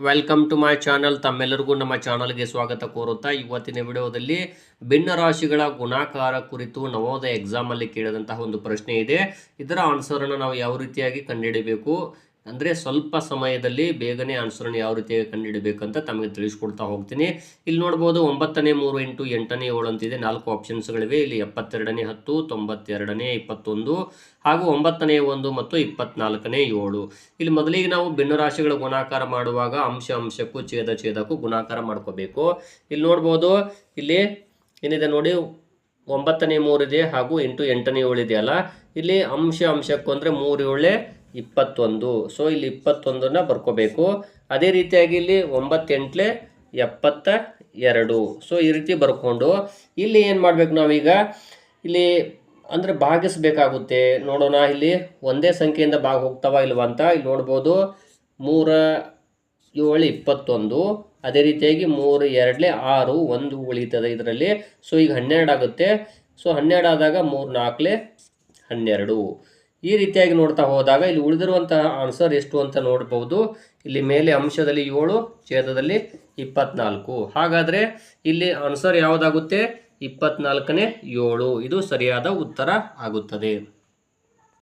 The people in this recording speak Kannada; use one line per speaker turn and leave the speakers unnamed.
ವೆಲ್ಕಮ್ ಟು ಮೈ ಚಾನಲ್ ತಮ್ಮೆಲ್ಲರಿಗೂ ನಮ್ಮ ಚಾನಲ್ಗೆ ಸ್ವಾಗತ ಕೋರುತ್ತಾ ಇವತ್ತಿನ ವಿಡಿಯೋದಲ್ಲಿ ಭಿನ್ನ ರಾಶಿಗಳ ಗುಣಾಕಾರ ಕುರಿತು ನವೋದಯ ಎಕ್ಸಾಮಲ್ಲಿ ಕೇಳಿದಂತಹ ಒಂದು ಪ್ರಶ್ನೆ ಇದೆ. ಇದರ ಆನ್ಸರನ್ನು ನಾವು ಯಾವ ರೀತಿಯಾಗಿ ಕಂಡುಹಿಡಬೇಕು? ಅಂದರೆ ಸ್ವಲ್ಪ ಸಮಯದಲ್ಲಿ ಬೇಗನೆ ಆನ್ಸರನ್ನು ಯಾವ ರೀತಿಯಾಗಿ ಕಂಡುಹಿಡಬೇಕಂತ ತಮಗೆ ತಿಳಿಸ್ಕೊಡ್ತಾ ಹೋಗ್ತೀನಿ. ಇಲ್ಲಿ ನೋಡ್ಬೋದು ಒಂಬತ್ತನೇ ಮೂರು ಎಂಟು ಎಂಟನೇ ಏಳು ಅಂತಿದೆ ನಾಲ್ಕು ಆಪ್ಷನ್ಸ್ಗಳಿವೆ ಇಲ್ಲಿ ಎಪ್ಪತ್ತೆರಡನೇ ಹತ್ತು, ತೊಂಬತ್ತೆರಡನೇ ಇಪ್ಪತ್ತೊಂದು ಹಾಗೂ ಒಂಬತ್ತನೇ ಒಂದು ಮತ್ತು ಇಪ್ಪತ್ನಾಲ್ಕನೇ ಏಳು. ಇಲ್ಲಿ ಮೊದಲಿಗೆ ನಾವು ಭಿನ್ನರಾಶಿಗಳ ಗುಣಾಕಾರ ಮಾಡುವಾಗ ಅಂಶ ಅಂಶಕ್ಕೂ ಛೇದ ಛೇದಕ್ಕೂ ಗುಣಾಕಾರ ಮಾಡ್ಕೋಬೇಕು. ಇಲ್ಲಿ ನೋಡ್ಬೋದು ಇಲ್ಲಿ ಏನಿದೆ ನೋಡಿ, ಒಂಬತ್ತನೇ ಮೂರಿದೆ ಹಾಗೂ ಎಂಟು ಎಂಟನೇ ಏಳು ಇದೆಯಲ್ಲ ಇಲ್ಲಿ ಅಂಶ ಅಂಶಕ್ಕೂ ಅಂದರೆ ಮೂರು ಏಳೆ ಇಪ್ಪತ್ತೊಂದು. ಸೊ ಇಲ್ಲಿ ಇಪ್ಪತ್ತೊಂದನ್ನು ಬರ್ಕೋಬೇಕು. ಅದೇ ರೀತಿಯಾಗಿ ಇಲ್ಲಿ ಒಂಬತ್ತೆಂಟ್ಲೆ ಎಪ್ಪತ್ತ ಎರಡು. ಸೊ ಈ ರೀತಿ ಬರ್ಕೊಂಡು ಇಲ್ಲಿ ಏನು ಮಾಡ್ಬೇಕು ನಾವೀಗ? ಇಲ್ಲಿ ಅಂದರೆ ಭಾಗಿಸ್ಬೇಕಾಗುತ್ತೆ. ನೋಡೋಣ, ಇಲ್ಲಿ ಒಂದೇ ಸಂಖ್ಯೆಯಿಂದ ಭಾಗ ಹೋಗ್ತಾವ ಇಲ್ವಾ ಅಂತ ಇಲ್ಲಿ ನೋಡ್ಬೋದು. ಮೂರ ಏಳು ಇಪ್ಪತ್ತೊಂದು. ಅದೇ ರೀತಿಯಾಗಿ ಮೂರು, ಎರಡಲೆ ಆರು ಒಂದು ಉಳಿತದೆ ಇದರಲ್ಲಿ. ಸೊ ಈಗ ಹನ್ನೆರಡು ಆಗುತ್ತೆ. ಸೊ ಹನ್ನೆರಡು ಆದಾಗ ಮೂರು ನಾಲ್ಕಲೆ ಹನ್ನೆರಡು. ಈ ರೀತಿಯಾಗಿ ನೋಡ್ತಾ ಹೋದಾಗ ಇಲ್ಲಿ ಉಳಿದಿರುವಂತಹ ಆನ್ಸರ್ ಎಷ್ಟು ಅಂತ ನೋಡ್ಬೋದು. ಇಲ್ಲಿ ಮೇಲೆ ಅಂಶದಲ್ಲಿ ಏಳು, ಛೇದದಲ್ಲಿ ಇಪ್ಪತ್ನಾಲ್ಕು. ಹಾಗಾದರೆ ಇಲ್ಲಿ ಆನ್ಸರ್ ಯಾವುದಾಗುತ್ತೆ? ಇಪ್ಪತ್ನಾಲ್ಕನೇ ಏಳು. ಇದು ಸರಿಯಾದ ಉತ್ತರ ಆಗುತ್ತದೆ.